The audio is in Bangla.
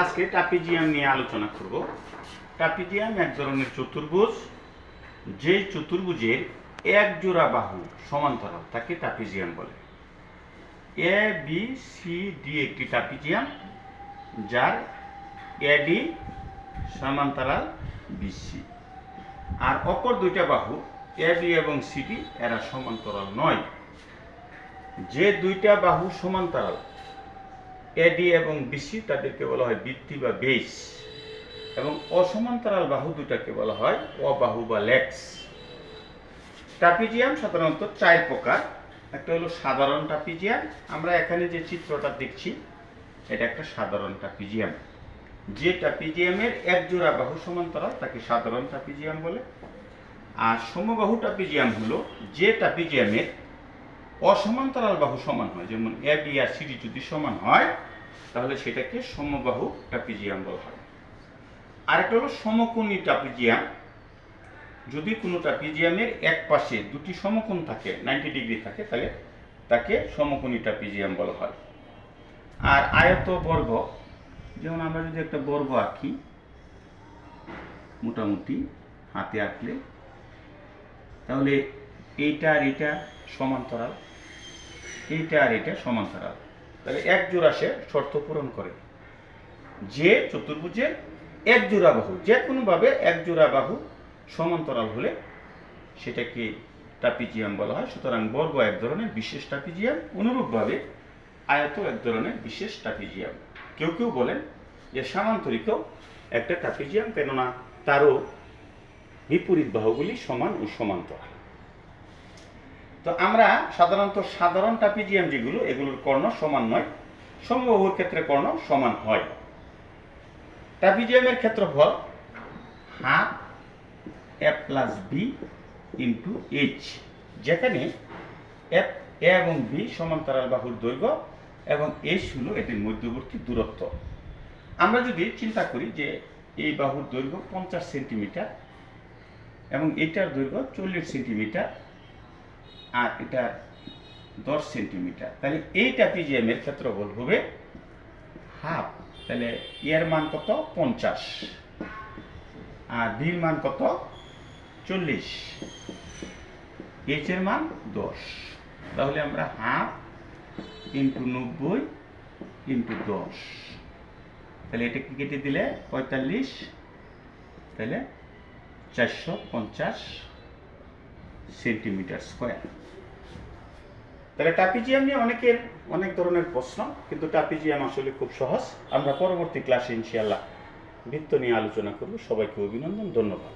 আজকে ট্রাপিজিয়াম নিয়ে আলোচনা করব। ট্রাপিজিয়াম এক ধরনের চতুর্ভুজ। যে চতুর্ভুজের এক জোড়া বাহু সমান্তরাল, তাকে ট্রাপিজিয়াম বলে। এ বি সি ডি একটি ট্রাপিজিয়াম, যার এডি সমান্তরাল বিসি আর অপর দুইটা বাহু এবি এবং সিডি এরা সমান্তরাল নয়। যে দুইটা বাহু সমান্তরাল এডি এবং বিসি তাদেরকে বলা হয় বৃত্তি বা বেস এবং অসমান্তরাল বাহু দুটাকে বলা হয় অবাহু বা লেক্স। ট্রাপিজিয়াম সাধারণত চার প্রকার। একটা হলো সাধারণ ট্রাপিজিয়াম। আমরা এখানে যে চিত্রটা দেখছি, এটা একটা সাধারণ ট্রাপিজিয়াম। যে ট্রাপিজিয়ামের এক জোড়া বাহু সমান্তরাল, তাকে সাধারণ ট্রাপিজিয়াম বলে। আর সমবাহু ট্রাপিজিয়াম হলো যে ট্রাপিজিয়ামের অসমান্তরাল বাহু সমান হয়। যেমন এ বি আর সিডি যদি সমান হয়, তাহলে সেটাকে সমবাহু ট্রাপিজিয়াম বলা হয়। আরেকটা হলো সমকোণী ট্রাপিজিয়াম। যদি কোনো ট্রাপিজিয়ামের এক পাশে দুটি সমকোণ থাকে নাইনটি ডিগ্রি থাকে, তাহলে তাকে সমকোণী ট্রাপিজিয়াম বলা হয়। আর আয়ত বর্গ যেমন আমরা যদি একটা বর্গ আঁকি, মোটামুটি হাতে আঁকলে, তাহলে এইটা আর এটা সমান্তরাল। এইটা আর এটা সমান্তরাল। তাহলে এক জোড়া সে শর্ত পূরণ করে। যে চতুর্ভুজের এক জোড়া বাহু, যে কোনোভাবে এক জোড়া বাহু সমান্তরাল হলে সেটাকে ট্রাপিজিয়াম বলা হয়। সুতরাং বর্গ এক ধরনের বিশেষ ট্রাপিজিয়াম, অনুরূপভাবে আয়ত এক ধরনের বিশেষ ট্রাপিজিয়াম। কেউ কেউ বলেন যে সামান্তরিক একটা ট্রাপিজিয়াম, কেননা তারও বিপরীত বাহুগুলি সমান ও সমান্তরাল। তো আমরা সাধারণত সাধারণ ট্রাপিজিয়াম যেগুলো, এগুলোর কর্ণ সমান নয়। সমবাহুর ক্ষেত্রে কর্ণ সমান হয়। ট্রাপিজিয়ামের ক্ষেত্রফল half A plus B into H, যেখানে এফ এ এবং বি সমান্তরাল বাহুর দৈর্ঘ্য এবং এইচ হলো এটির মধ্যবর্তী দূরত্ব। আমরা যদি চিন্তা করি যে এই বাহুর দৈর্ঘ্য পঞ্চাশ সেন্টিমিটার এবং এটার দৈর্ঘ্য চল্লিশ সেন্টিমিটার আর এটা দশ সেন্টিমিটার। তাহলে এই ট্রাপিজিয়ামের ক্ষেত্রফল হবে হাফ। তাহলে এর মান কত? পঞ্চাশ। আর বির মান কত? চল্লিশ। এইচ এর মান দশ। তাহলে আমরা হাফ ইন্টু নব্বই ইন্টু দশ। তাহলে এটাকে কেটে দিলে? পঁয়তাল্লিশ। তাহলে চারশো পঞ্চাশ সেন্টিমিটার স্কোয়ার। তাহলে টাপিজিয়াম নিয়ে অনেকের অনেক ধরনের প্রশ্ন, কিন্তু টাপিজিয়াম আসলে খুব সহজ। আমরা পরবর্তী ক্লাসে ইনশাআল্লাহ বৃত্ত নিয়ে আলোচনা করব। সবাইকে অভিনন্দন, ধন্যবাদ।